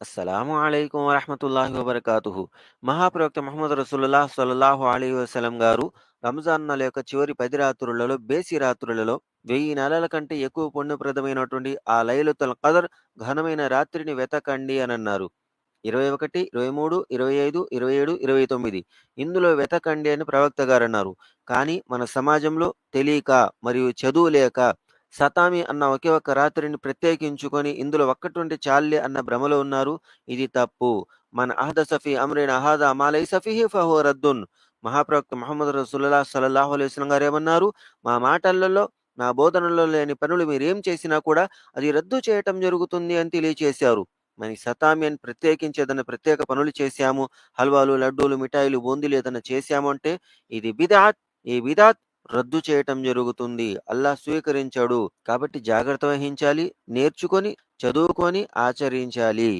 అస్సలాము అలైకుం వరహమతుల్లాహి వబర్కాతుహు. మహాప్రవక్త మహమ్మద్ రసూలుల్లాహ్ సల్లల్లాహు అలీ వసలం గారు రంజాన్ నెల యొక్క చివరి పది రాత్రులలో బేసి రాత్రులలో వెయ్యి నెలల కంటే ఎక్కువ పుణ్యప్రదమైనటువంటి ఆ లైలతుల్ కదర్ ఘనమైన రాత్రిని వెతకండి అని అన్నారు. ఇరవై ఒకటి ఇరవై మూడు ఇరవై ఐదు ఇరవై ఏడు ఇరవై తొమ్మిది ఇందులో వెతకండి అని ప్రవక్త గారు అన్నారు. కానీ మన సమాజంలో తెలియక మరియు చదువు లేక సతామి అన్న ఒకే ఒక్క రాత్రిని ప్రత్యేకించుకొని ఇందులో ఒక్కటువంటి చాల్లే అన్న భ్రమలో ఉన్నారు. ఇది తప్పు. మన అహద సఫీ అమ్రిన్ అహాద మాలై సఫీహి ఫహో రద్దున్. మహాప్రవక్త మహమ్మద్ రసూల్లా సల్లల్లాహు అలైస్లం గారు ఏమన్నారు? మా మాటలలో నా బోధనలో లేని పనులు మీరేం చేసినా కూడా అది రద్దు చేయటం జరుగుతుంది అని తెలియచేశారు. మరి సతామి అని ప్రత్యేకించి ఏదైనా ప్రత్యేక పనులు చేశాము? హల్వాలు లడ్డూలు మిఠాయిలు బూందీలు ఏదైనా చేశాము అంటే ఇది బిదాత్. ఈ బిదాత్ రద్దు చేయటం జరుగుతుంది. అల్లా స్వీకరించాడు కాబట్టి జాగ్రత్త వహించాలి నేర్చుకొని చదువుకొని ఆచరించాలి.